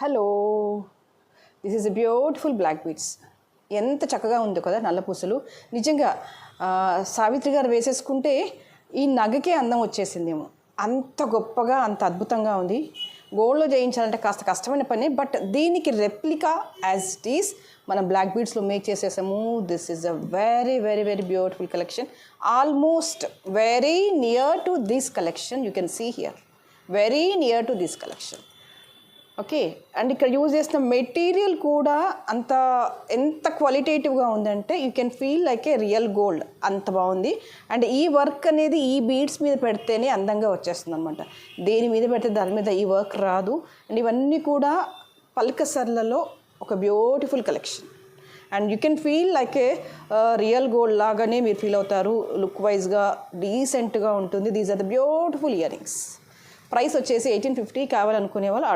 Hello this is beautiful black beads ఎంత చక్కగా ఉందో కదా నల్ల పూసలు. నిజంగా సావిత్రి గారు వేసేసుకుంటే ఈ నగకే అందం వచ్చేసిందేమో. అంత గొప్పగా అంత అద్భుతంగా ఉంది. గోల్డ్లో చేయించాలంటే కాస్త కష్టమైన పని బట్ దీనికి రెప్లికా యాజ్ ఇట్ ఈస్ మనం బ్లాక్ బీడ్స్లో మేక్ చేసేసాము. This is a very very very beautiful collection almost very near to this collection you can see here very near to this collection okay. And ఇక్కడ use చేసిన material కూడా అంత ఎంత క్వాలిటేటివ్గా ఉందంటే you can feel like a real gold. అంత బాగుంది. And ఈ వర్క్ అనేది ఈ బీడ్స్ మీద పెడితేనే అందంగా వచ్చేస్తుంది అనమాట దేని మీద పెడితే దాని మీద ఈ వర్క్ రాదు. అండ్ ఇవన్నీ కూడా పల్కసర్లలో ఒక beautiful collection. And you can feel like a real gold లాగానే మీరు ఫీల్ అవుతారు. లుక్ వైజ్గా డీసెంట్గా ఉంటుంది. These are the beautiful earrings. Price వచ్చేసి ఎయిటీన్ ఫిఫ్టీ కావాలనుకునే వాళ్ళు